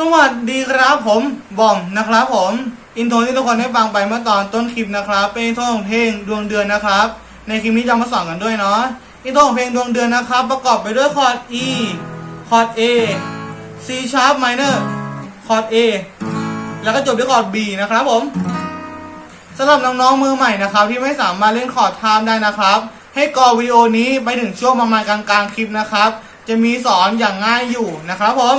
สวัสดีครับผมบอมนะครับผม อินโทรที่ทุกคนได้ฟังไปเมื่อตอนต้นคลิปนะครับ เป็นอินโทรของเพลงดวงเดือนนะครับ ในคลิปนี้จะมาสอนกันด้วยเนาะอินโทรของเพลงดวงเดือนนะครับ ประกอบไปด้วยคอร์ด E คอร์ด A C sharp minor คอร์ด A แล้วก็จบด้วยคอร์ด B นะครับผมสำหรับน้องๆมือใหม่นะครับ ที่ไม่สามารถเล่นคอร์ดไทม์ได้นะครับ ให้กอวิดีโอนี้ไปถึงช่วงประมาณกลางๆคลิปนะครับ จะมีสอนอย่างง่ายอยู่นะครับผม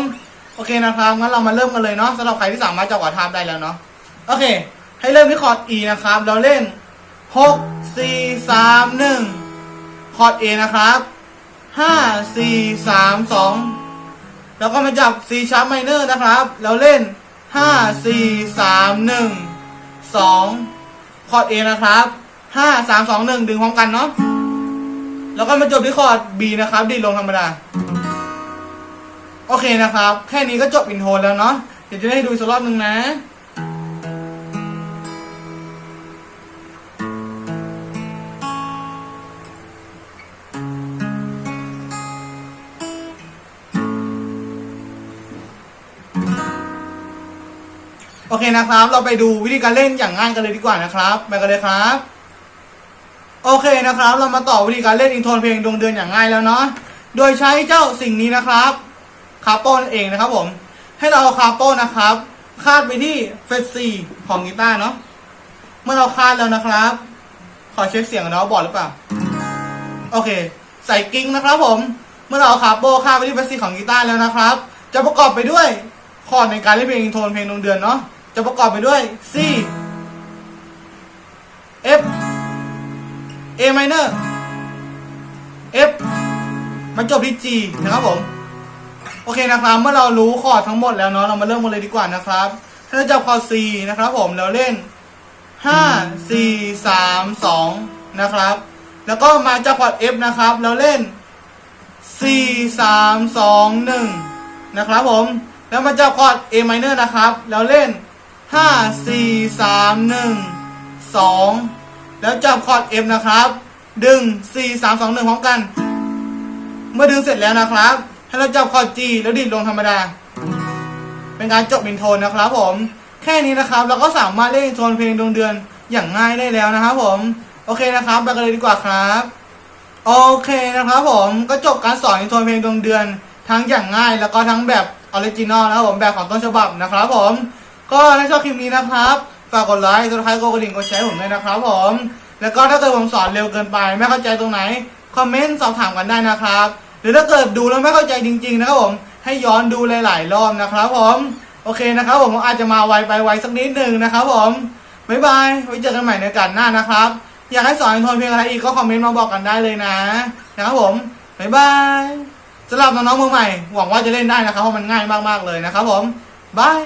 โอเคนะครับงั้นเรามาเริ่มกันเลยเนาะสำหรับใครที่สามารถจับกว่าทามได้แล้วเนาะโอเค ให้เริ่มที่คอร์ด E นะครับ เราเล่น 6 4 3 1 คอร์ด A นะครับ 5 4 3 2 แล้วก็มาจับ C sharp minor นะครับ เราเล่น 5 4 3 1 2 คอร์ด A นะครับ 5 3 2 1 ดึงพร้อมกันเนาะแล้วก็มาจบที่คอร์ด B นะครับดีดลงธรรมดา โอเคนะครับ แค่นี้ก็จบอินโทรแล้วเนาะเดี๋ยวจะได้ดูอีกสักรอบหนึ่งนะโอเคนะครับ เราไปดูวิธีการเล่นอย่างง่ายกันเลยดีกว่านะครับไปกันเลยครับ โอเคนะครับ เรามาต่อวิธีการเล่นอินโทรเพลงดวงเดือนอย่างง่ายแล้วเนาะ โดยใช้เจ้าสิ่งนี้นะครับ คาร์โปนเองนะครับผม ให้เราเอาคาร์โปนนะครับ คาดไปที่เฟสซีของกีตาร์เนาะเมื่อเราคาดแล้วนะครับ ขอเช็คเสียงกันะว่าบอดหรือเปล่า โอเค ใส่กิ้งนะครับผม เมื่อเราเอาคาร์โปคาดไปที่เฟสซีของกีตาร์แล้วนะครับ จะประกอบไปด้วยคอร์ดในการเล่นเพลงโทรเพลงดวงเดือนเนาะจะประกอบไปด้วย C F A minor F มันจบที่ G นะครับผม โอเคนะครับ เมื่อเรารู้คอร์ดทั้งหมดแล้วเนาะเรามาเริ่มกันเลยดีกว่านะครับถ้าเราจับคอร์ด C นะครับ ผมเราเล่น 5 4 3 2 นะครับ แล้วก็มาจับคอร์ด F นะครับ เราเล่น 4 3 2 1 นะครับผม แล้วมาจับคอร์ด A minor นะครับ เราเล่น 5 4 3 1 2 แล้วจับคอร์ด F นะครับ ดึง 4 3 2 1 พร้อมกัน เมื่อดึงเสร็จแล้วนะครับ ให้เราจับคอร์ด G แล้วดีดลงธรรมดา เป็นการจบอินโทรนะครับผม แค่นี้นะครับเราก็สามารถเล่นอินโทรเพลงดวงเดือนอย่างง่ายได้แล้วนะครับผมโอเคนะครับไปกันเลยดีกว่าครับโอเคนะครับผมก็จบการสอนอินโทรเพลงดวงเดือน ทั้งอย่างง่าย แล้วก็ทั้งแบบออริจินอลนะครับผมแบบของต้นฉบับนะครับผม ก็ถ้าชอบคลิปนี้นะครับฝากกดไลค์กดไลค์กดกระดิ่งกดแชร์ผมด้วยนะครับผม แล้วก็ถ้าเกิดผมสอนเร็วเกินไป ไม่เข้าใจตรงไหน คอมเมนต์สอบถามกันได้นะครับ รือถ้าเกิดดูแล้วไม่เข้าใจจริง ๆ นะครับผมให้ย้อนดูหลาย ๆ รอบนะครับผมโอเคนะครับผมอาจจะมาไวไปไวสักนิดหนึ่งนะครับผมบ๊ายบายไว้เจอกันใหม่ในกาสหน้านะครับ อยากให้สอนอินเพลงอะไรอีกก็คอมเมนต์มาบอกกันได้เลยนะนะครับผมบ๊ายบายสำหรับน้องๆมือใหม่ หวังว่าจะเล่นได้นะครับเพราะมันง่ายมากๆเลยนะครับผมบาย